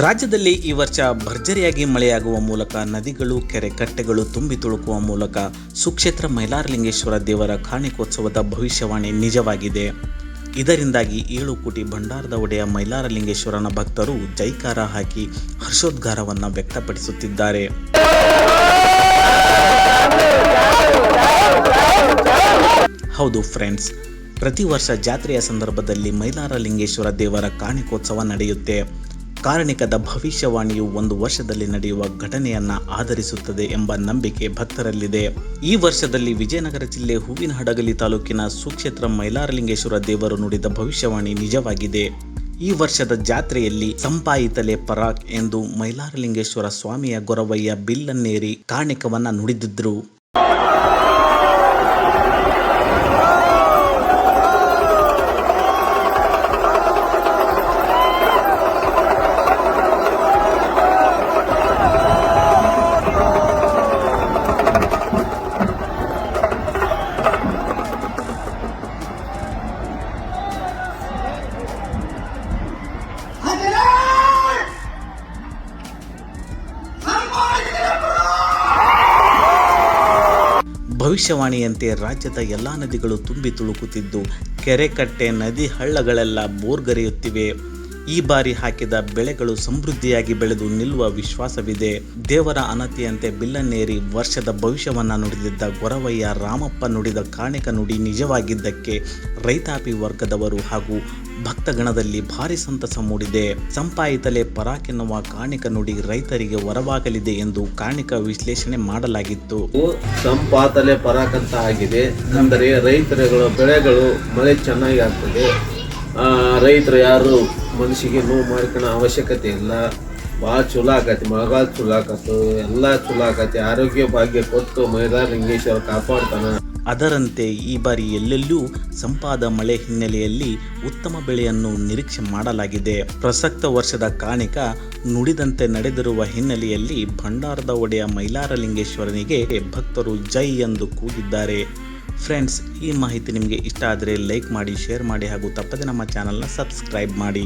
ರಾಜ್ಯದಲ್ಲಿ ಈ ವರ್ಷ ಭರ್ಜರಿಯಾಗಿ ಮಳೆಯಾಗುವ ಮೂಲಕ ನದಿಗಳು, ಕೆರೆ ಕಟ್ಟೆಗಳು ತುಂಬಿ ತುಳುಕುವ ಮೂಲಕ ಸುಕ್ಷೇತ್ರ ಮೈಲಾರಲಿಂಗೇಶ್ವರ ದೇವರ ಕಾಣಿಕೋತ್ಸವದ ಭವಿಷ್ಯವಾಣಿ ನಿಜವಾಗಿದೆ. ಇದರಿಂದಾಗಿ ಏಳು ಕೋಟಿ ಭಂಡಾರದ ಒಡೆಯ ಮೈಲಾರಲಿಂಗೇಶ್ವರನ ಭಕ್ತರು ಜೈಕಾರ ಹಾಕಿ ಹರ್ಷೋದ್ಗಾರವನ್ನು ವ್ಯಕ್ತಪಡಿಸುತ್ತಿದ್ದಾರೆ. ಹೌದು ಫ್ರೆಂಡ್ಸ್, ಪ್ರತಿ ವರ್ಷ ಜಾತ್ರೆಯ ಸಂದರ್ಭದಲ್ಲಿ ಮೈಲಾರಲಿಂಗೇಶ್ವರ ದೇವರ ಕಾಣಿಕೋತ್ಸವ ನಡೆಯುತ್ತೆ. ಕಾರಣಿಕದ ಭವಿಷ್ಯವಾಣಿಯು ಒಂದು ವರ್ಷದಲ್ಲಿ ನಡೆಯುವ ಘಟನೆಯನ್ನ ಆಧರಿಸುತ್ತದೆ ಎಂಬ ನಂಬಿಕೆ ಭಕ್ತರಲ್ಲಿದೆ. ಈ ವರ್ಷದಲ್ಲಿ ವಿಜಯನಗರ ಜಿಲ್ಲೆ ಹೂವಿನಹಡಗಲಿ ತಾಲೂಕಿನ ಸುಕ್ಷೇತ್ರ ಮೈಲಾರಲಿಂಗೇಶ್ವರ ದೇವರು ನುಡಿದ ಭವಿಷ್ಯವಾಣಿ ನಿಜವಾಗಿದೆ. ಈ ವರ್ಷದ ಜಾತ್ರೆಯಲ್ಲಿ ಸಂಪಾಯಿತಲೆ ಪರಾಕ್ ಎಂದು ಮೈಲಾರಲಿಂಗೇಶ್ವರ ಸ್ವಾಮಿಯ ಗೊರವಯ್ಯ ಬಿಲ್ಲನ್ನೇರಿ ಕಾಣಿಕವನ್ನ ನುಡಿದಿದ್ರು. ಭವಿಷ್ಯವಾಣಿಯಂತೆ ರಾಜ್ಯದ ಎಲ್ಲ ನದಿಗಳು ತುಂಬಿ ತುಳುಕುತ್ತಿದ್ದು ಕೆರೆ ಕಟ್ಟೆ ನದಿ ಹಳ್ಳಗಳೆಲ್ಲ ಬೋರ್ಗರೆಯುತ್ತಿವೆ. ಈ ಬಾರಿ ಹಾಕಿದ ಬೆಳೆಗಳು ಸಮೃದ್ಧಿಯಾಗಿ ಬೆಳೆದು ನಿಲ್ಲುವ ವಿಶ್ವಾಸವಿದೆ. ದೇವರ ಅನತಿಯಂತೆ ಬಿಲ್ಲನ್ನೇರಿ ವರ್ಷದ ಭವಿಷ್ಯವನ್ನ ನುಡಿದಿದ್ದ ಗೊರವಯ್ಯ ರಾಮಪ್ಪ ನುಡಿದ ಕಾಣಿಕ ನುಡಿ ನಿಜವಾಗಿದ್ದಕ್ಕೆ ರೈತಾಪಿ ವರ್ಗದವರು ಹಾಗೂ ಭಕ್ತಗಣದಲ್ಲಿ ಭಾರಿ ಸಂತಸ ಮೂಡಿದೆ. ಸಂಪಾಯಿತಲೆ ಪರಾಕೆನ್ನುವ ಕಾಣಿಕ ನುಡಿ ರೈತರಿಗೆ ವರವಾಗಲಿದೆ ಎಂದು ಕಾಣಿಕ ವಿಶ್ಲೇಷಣೆ ಮಾಡಲಾಗಿತ್ತು. ಸಂಪಾತಲೆ ಪರಾಕಂತ ಆಗಿದೆ. ಅಂದರೆ ರೈತರುಗಳ ಬೆಳೆಗಳು ಮಳೆ ಚೆನ್ನಾಗಿ ಆಗ್ತದೆ. ರೈತರು ಯಾರು ಮನಸ್ಸಿಗೆ ನೋವು ಮಾಡ್ಕೊಳ ಅವಶ್ಯಕತೆ ಇಲ್ಲ. ಭಾಳ ಚಲೋ ಆಕತಿ ಮಳೆಗಾಲ ಚಲೋ ಆಕತ್ತು ಎಲ್ಲ ಚಲೋ ಆಕತಿ ಆರೋಗ್ಯ ಭಾಗ್ಯ ಕೊಟ್ಟು ಮೈದಾರ ಲಿಂಗೇಶ್ವರ ಕಾಪಾಡ್ತಾನ. ಅದರಂತೆ ಈ ಬಾರಿ ಎಲ್ಲೆಲ್ಲೂ ಸಂಪಾದ ಮಳೆ ಹಿನ್ನೆಲೆಯಲ್ಲಿ ಉತ್ತಮ ಬೆಳೆಯನ್ನು ನಿರೀಕ್ಷೆ ಮಾಡಲಾಗಿದೆ. ಪ್ರಸಕ್ತ ವರ್ಷದ ಕಾಣಿಕ ನುಡಿದಂತೆ ನಡೆದಿರುವ ಹಿನ್ನೆಲೆಯಲ್ಲಿ ಭಂಡಾರದ ಒಡೆಯ ಮೈಲಾರಲಿಂಗೇಶ್ವರನಿಗೆ ಭಕ್ತರು ಜೈ ಎಂದು ಕೂಗಿದ್ದಾರೆ. ಫ್ರೆಂಡ್ಸ್ ಈ ಮಾಹಿತಿ ನಿಮಗೆ ಇಷ್ಟ ಆದರೆ ಲೈಕ್ ಮಾಡಿ ಶೇರ್ ಮಾಡಿ ಹಾಗೂ ತಪ್ಪದೆ ನಮ್ಮ ಚಾನಲ್ನ ಸಬ್ಸ್ಕ್ರೈಬ್ ಮಾಡಿ.